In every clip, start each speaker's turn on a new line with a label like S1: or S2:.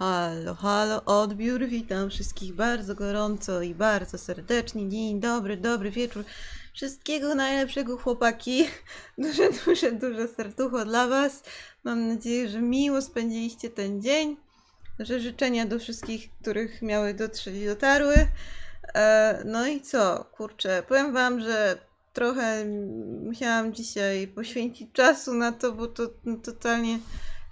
S1: Halo, halo, odbiór, witam wszystkich bardzo gorąco i bardzo serdecznie. Dzień dobry, dobry wieczór. Wszystkiego najlepszego, chłopaki. Duże, duże, duże serducho dla Was. Mam nadzieję, że miło spędziliście ten dzień. Że życzenia do wszystkich, których miały dotrzeć dotarły. E, no i co, kurczę, powiem Wam, że trochę musiałam dzisiaj poświęcić czasu na to, bo to totalnie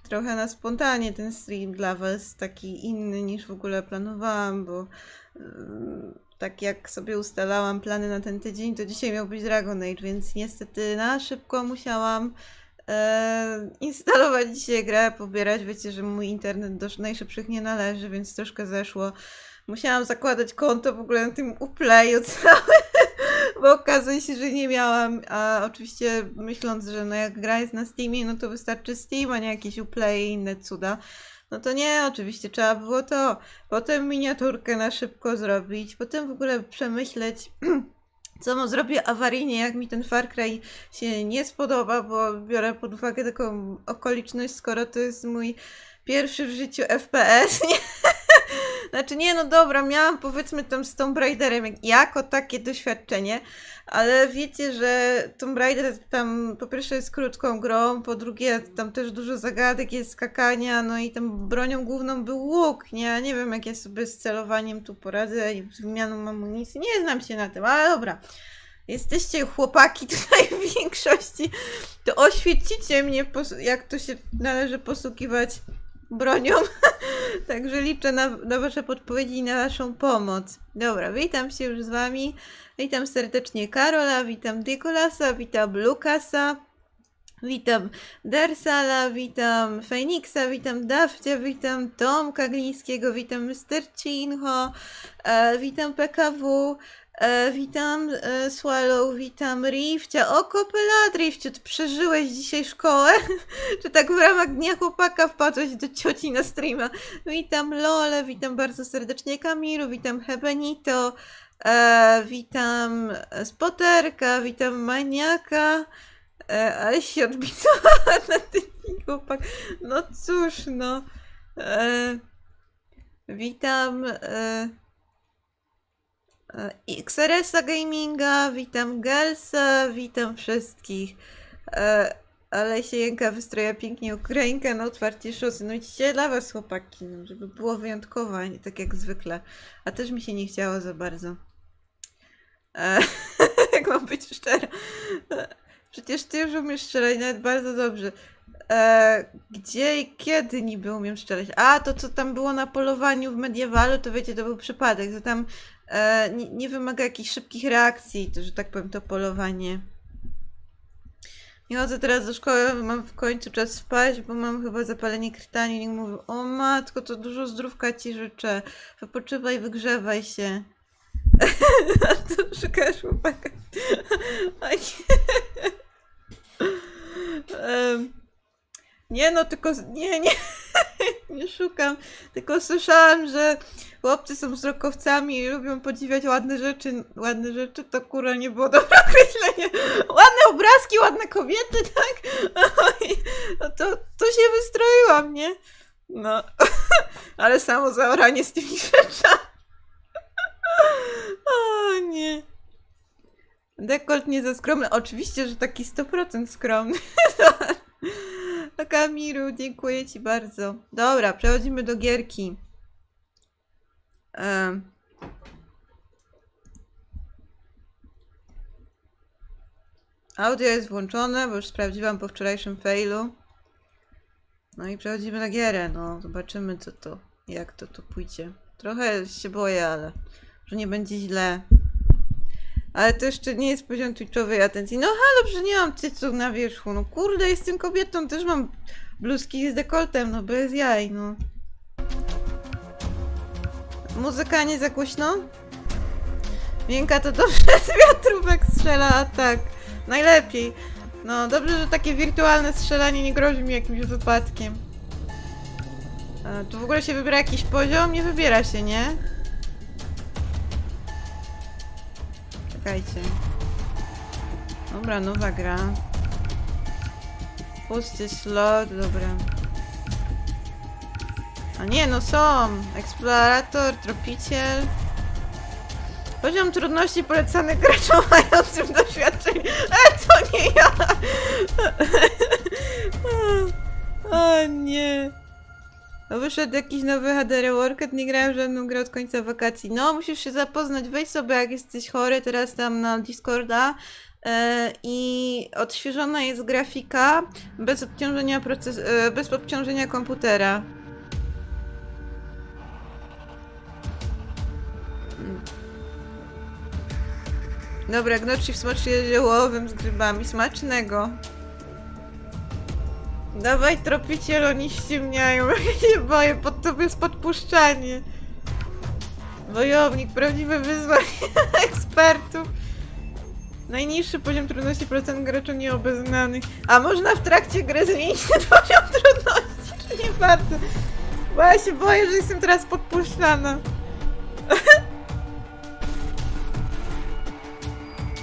S1: trochę na spontanie ten stream dla Was, taki inny niż w ogóle planowałam, bo ym, tak jak sobie ustalałam plany na ten tydzień, to dzisiaj miał być Dragon Age, więc niestety na szybko musiałam e, instalować dzisiaj grę, pobierać. Wiecie, że mój internet do najszybszych nie należy, więc troszkę zeszło. Musiałam zakładać konto w ogóle na tym Uplayu całe, bo okazuje się, że nie miałam, a oczywiście myśląc, że no jak gra jest na Steamie, no to wystarczy Steam, a nie jakieś Uplay i inne cuda. No to nie, oczywiście trzeba było to. Potem miniaturkę na szybko zrobić, potem w ogóle przemyśleć, co mu zrobię awaryjnie, jak mi ten Far Cry się nie spodoba, bo biorę pod uwagę taką okoliczność, skoro to jest mój pierwszy w życiu FPS, nie? Znaczy nie, no dobra, miałam powiedzmy tam z Tomb Raiderem jak- jako takie doświadczenie, ale wiecie, że Tomb Raider tam po pierwsze jest krótką grą, po drugie tam też dużo zagadek jest skakania, no i tam bronią główną był łuk, nie? Nie wiem jak ja sobie z celowaniem tu poradzę i z wymianą amunicji, nie znam się na tym, ale dobra. Jesteście chłopaki tutaj w większości, to oświecicie mnie, jak to się należy posługiwać bronią. Także liczę na, na Wasze podpowiedzi i na Waszą pomoc. Dobra, witam się już z Wami. Witam serdecznie Karola, witam Dikolasa, witam Lukasa, witam Dersala, witam Feniksa, witam Dawcia, witam Tomka Glińskiego, witam Mr. Cinho, e, witam PKW, e, witam e, Swallow, witam Rifcia. O, Kopela, Rifciu, ty przeżyłeś dzisiaj szkołę? Czy tak w ramach Dnia Chłopaka wpadłeś do cioci na streama? Witam Lole, witam bardzo serdecznie Kamilu, witam Hebenito, e, witam Spoterka, witam Maniaka, e, ale się odbitowała na ten Chłopak. No cóż, no. E, witam e, e, Xeresa Gaminga, witam Gelsa, witam wszystkich. E, ale się jęka wystroja pięknie Ukrainka na otwarcie szosy. No dzisiaj dla was chłopaki, no, żeby było wyjątkowo, a nie tak jak zwykle. A też mi się nie chciało za bardzo. E, jak mam być szczera. E, Przecież ty już umiesz strzelać nawet bardzo dobrze. E, gdzie i kiedy niby umiem strzelać? A, to co tam było na polowaniu w mediewalu, to wiecie, to był przypadek. To tam nie, nie wymaga jakichś szybkich reakcji, to, że tak powiem, to polowanie. Nie chodzę teraz do szkoły, mam w końcu czas spać, bo mam chyba zapalenie krtani. Nikt mówi, o matko, to dużo zdrówka ci życzę. Wypoczywaj, wygrzewaj się. A tu szukasz chłopaka. A nie. Em, nie no, tylko, nie, nie, nie szukam. Tylko słyszałam, że chłopcy są wzrokowcami i lubią podziwiać ładne rzeczy. Ładne rzeczy to kurwa nie było dobre określenie. Ładne obrazki, ładne kobiety, tak? Oj, No to, to się wystroiłam, nie? No, ale samo zaoranie z tymi rzeczami. O nie. Dekolt nie za skromny. Oczywiście, że taki 100% skromny. Kamiru, dziękuję ci bardzo. Dobra, przechodzimy do gierki. Em. Audio jest włączone, bo już sprawdziłam po wczorajszym failu. No i przechodzimy na gierę, no. Zobaczymy co to, jak to tu pójdzie. Trochę się boję, ale że nie będzie źle. Ale to jeszcze nie jest poziom twitchowej atencji. No halo, że nie mam cyców na wierzchu. No kurde, jestem kobietą, też mam bluzki z dekoltem, no bez jaj, no. Muzyka nie za głośno? Miękka to dobrze z wiatrówek strzela, a tak. Najlepiej. No, dobrze, że takie wirtualne strzelanie nie grozi mi jakimś wypadkiem. A, tu w ogóle się wybiera jakiś poziom? Nie wybiera się, nie? Czekajcie. Dobra, nowa gra. Pusty slot, dobra. A nie, no są. Eksplorator, tropiciel. Poziom trudności polecany graczom mającym doświadczenie. E, to nie ja! o nie. No wyszedł jakiś nowy HD Reworked, nie grałem żadną grę od końca wakacji. No, musisz się zapoznać, wejdź sobie jak jesteś chory, teraz tam na Discorda. E, I odświeżona jest grafika bez obciążenia, proces, e, bez obciążenia komputera. Dobra, gnocchi w smacznie ziołowym z grzybami. Smacznego. Dawaj tropiciel, oni ściemniają. Ja się boję, pod tobie jest podpuszczanie. Wojownik, prawdziwe wyzwanie ekspertów. Najniższy poziom trudności procent graczy nieobeznanych. A można w trakcie gry zmienić ten poziom trudności, czy nie warto? Bo ja się boję, że jestem teraz podpuszczana.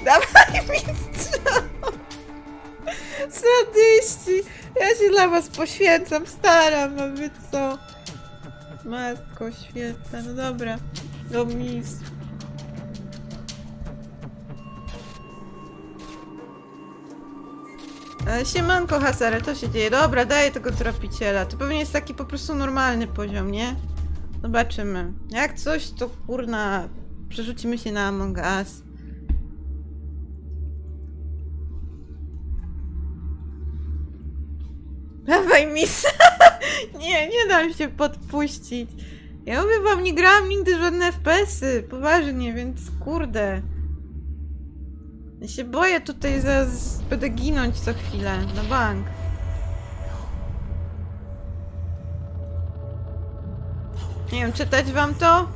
S1: Dawaj mi strzał. Sadyści! Ja się dla was poświęcam, staram, a wy co? Matko świetna, no dobra. Do mis. Siemanko Hasare, co się dzieje? Dobra, daję tego tropiciela. To pewnie jest taki po prostu normalny poziom, nie? Zobaczymy. Jak coś, to kurna... Przerzucimy się na Among Us. Dawaj mis. nie, nie dam się podpuścić. Ja mówię wam, nie grałam nigdy żadne FPS-y. Poważnie, więc kurde. Ja się boję tutaj, zaraz będę ginąć co chwilę. Na bank. Nie wiem, czytać wam to?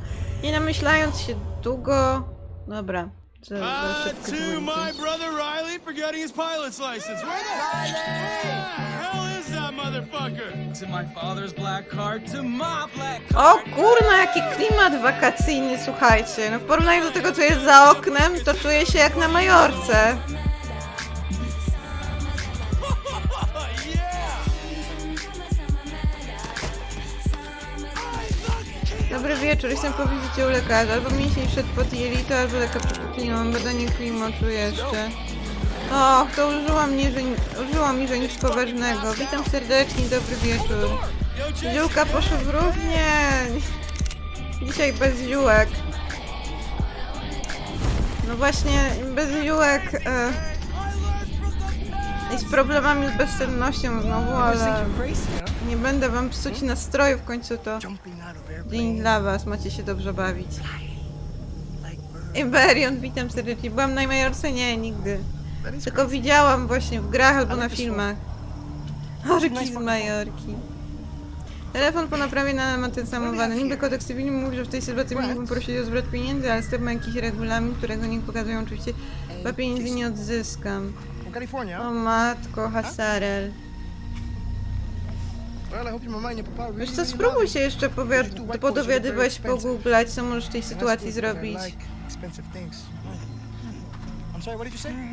S1: Nie namyślając się długo. Dobra. Za, za
S2: Uh,
S1: szybko
S2: to my brother Riley for getting his pilot's license. Where the hell
S1: O kurna, jaki klimat wakacyjny, słuchajcie. No w porównaniu do tego, co jest za oknem, to czuję się jak na Majorce. Dobry wieczór, jestem po wizycie u lekarza. Albo mięsień wszedł pod jelito, albo lekarz mam badanie klimatu jeszcze. Och, to użyła mnie, że, użyło mi, że nic poważnego. Witam serdecznie, dobry wieczór. Ziółka poszły w ruch? Nie. Dzisiaj bez ziółek. No właśnie, bez ziółek e, i z problemami z bezsennością znowu, ale nie będę wam psuć nastroju w końcu to dzień dla was, macie się dobrze bawić. Iberion, witam serdecznie. Byłam na Majorce? Nie, nigdy. Tylko widziałam właśnie w grach albo na filmach. Orki z Majorki. Telefon po naprawie na ma ten samowany. Niby kodeks cywilny mówi, że w tej sytuacji mógłbym prosić o zwrot pieniędzy, ale sklep ma jakiś regulamin, którego nie pokazują oczywiście. Chyba pieniędzy nie odzyskam.
S3: From California?
S1: O matko, Hasarel.
S3: Well, I hope your mama and your papa really,
S1: Wiesz co, spróbuj się jeszcze podowiadywać, pogooglać, co możesz w tej sytuacji zrobić.
S3: expensive things.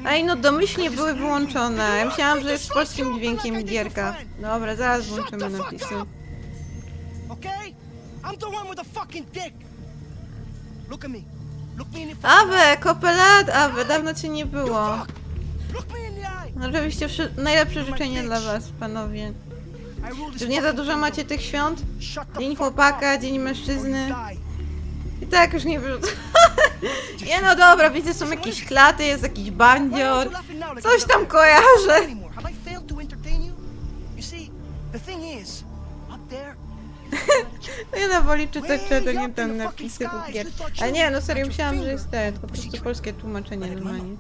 S1: Ej, no domyślnie były wyłączone. Ja myślałam, że jest z polskim dźwiękiem gierka. Dobra, zaraz włączymy napisy. Awe, kopelat, Awe, dawno cię nie było. No, Oczywiście najlepsze życzenia dla was, panowie. Czy nie za dużo macie tych świąt? Dzień chłopaka, dzień mężczyzny. I tak już nie wyrzucę. Nie no dobra, widzę, są jakieś klaty, jest jakiś bandzior. Coś tam kojarzę.
S3: to
S1: Ja na woli czytać czego nie tam napisy gier. Ale nie, no serio, myślałam, że jest ten, po prostu polskie tłumaczenie normalnie.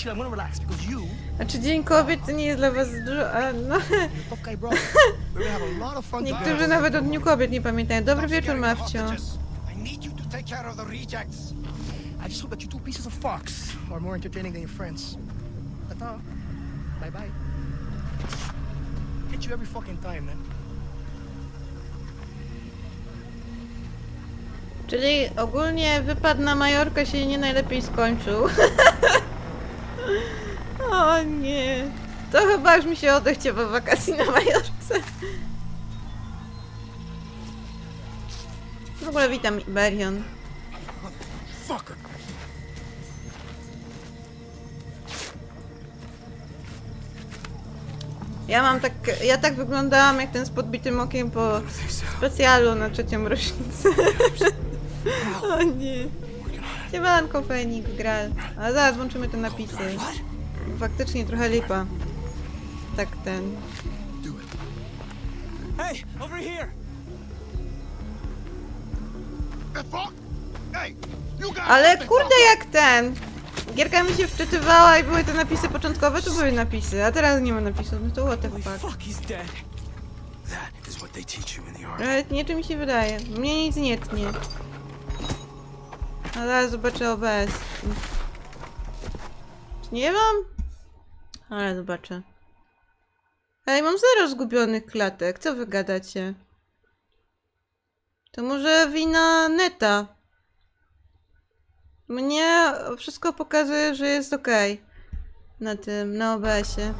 S3: Chill. I'm gonna relax because you,
S1: Znaczy Dzień Kobiet to nie jest dla was dużo, a no...
S3: you're a tough guy, bro. We're gonna have a lot of fun
S1: Niektórzy
S3: together.
S1: nawet o Dniu Kobiet nie pamiętają. Dobry wieczór, Mawcio.
S2: I need you to take care of the rejects.
S3: I just hope that you two pieces of fox are more entertaining than your friends. Ta-ta. Bye-bye. Get you every fucking time, man.
S1: Czyli ogólnie wypad na Majorkę się nie najlepiej skończył. o nie. To chyba już mi się odechciewa wakacji na Majorce. W ogóle witam Iberion. Ja mam tak, ja tak wyglądałam jak ten z podbitym okiem po specjalu na trzecią rocznicę. o nie. Siemanko Fenik, Gral. Ale zaraz włączymy te napisy. Faktycznie trochę lipa. Tak ten.
S3: Hey, over here.
S1: Ale kurde jak ten! Gierka mi się wczytywała i były te napisy początkowe, to były napisy, a teraz nie ma napisów, no to what the fuck. Ale nie czy mi się wydaje. Mnie nic nie tnie. A zaraz zobaczę OBS. Nie mam? Ale zobaczę. Ej, mam zero zgubionych klatek. Co wy gadacie? To może wina neta. Mnie wszystko pokazuje, że jest ok. Na tym, na OBS-ie.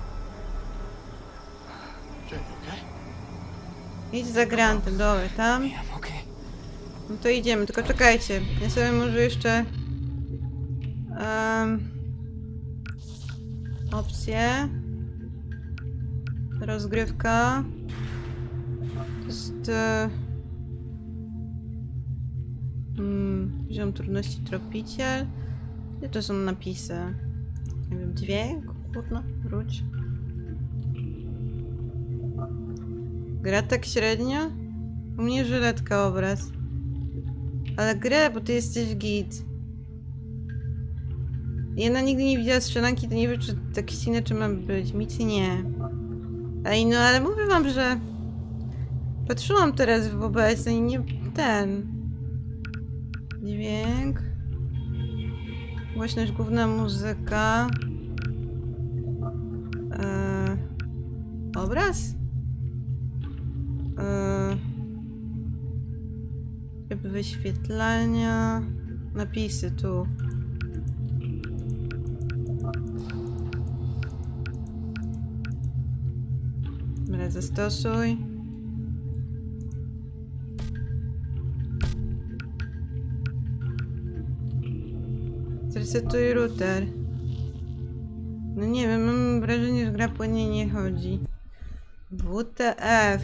S1: Idź za grantem, dobra, tam. No to idziemy, tylko czekajcie. Ja sobie może jeszcze. Um, opcje. Rozgrywka. To jest. E, mm, poziom trudności tropiciel. Gdzie to są napisy? Nie wiem, dźwięk? Kurno, wróć. Gra tak średnio? U mnie żyletka obraz. Ale grę, bo ty jesteś git. Jedna nigdy nie widziała strzelanki, to nie wiem, czy tak ścina, czy mam być. Mici nie. Ej, no ale mówię wam, że... Patrzyłam teraz w OBS i nie... ten... Dźwięk... Głośność główna muzyka... Eee... Obraz? Eee... Tryb wyświetlania. Napisy tu. Dobra, zastosuj. Zresetuj router. No nie wiem, mam wrażenie, że gra płynnie nie chodzi. WTF.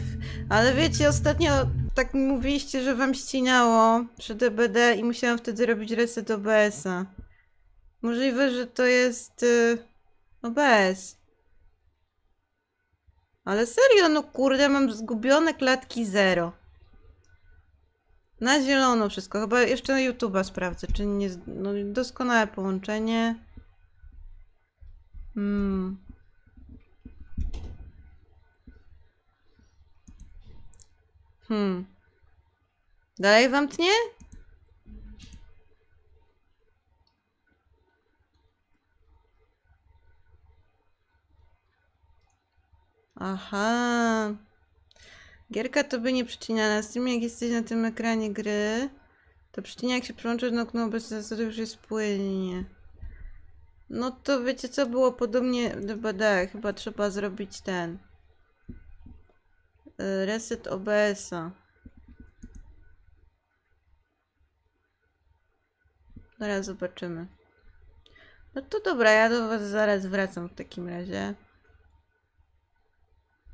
S1: Ale wiecie, ostatnio tak mi mówiliście, że wam ścinało przy DBD i musiałam wtedy robić reset OBS-a. Możliwe, że to jest y, OBS. Ale serio, no kurde, mam zgubione klatki zero. Na zielono wszystko. Chyba jeszcze na YouTube'a sprawdzę, czy nie... No doskonałe połączenie. Hmm. Hmm. Dalej wam tnie? Aha. Gierka to by nie przycina. Na streamie jak jesteś na tym ekranie gry, to przycina jak się przyłączy do okna obecne, to już jest płynnie. No to wiecie co było podobnie DBD. Chyba trzeba zrobić ten. Y, Reset OBS-a. Zaraz zobaczymy. No to dobra, ja do was zaraz wracam w takim razie.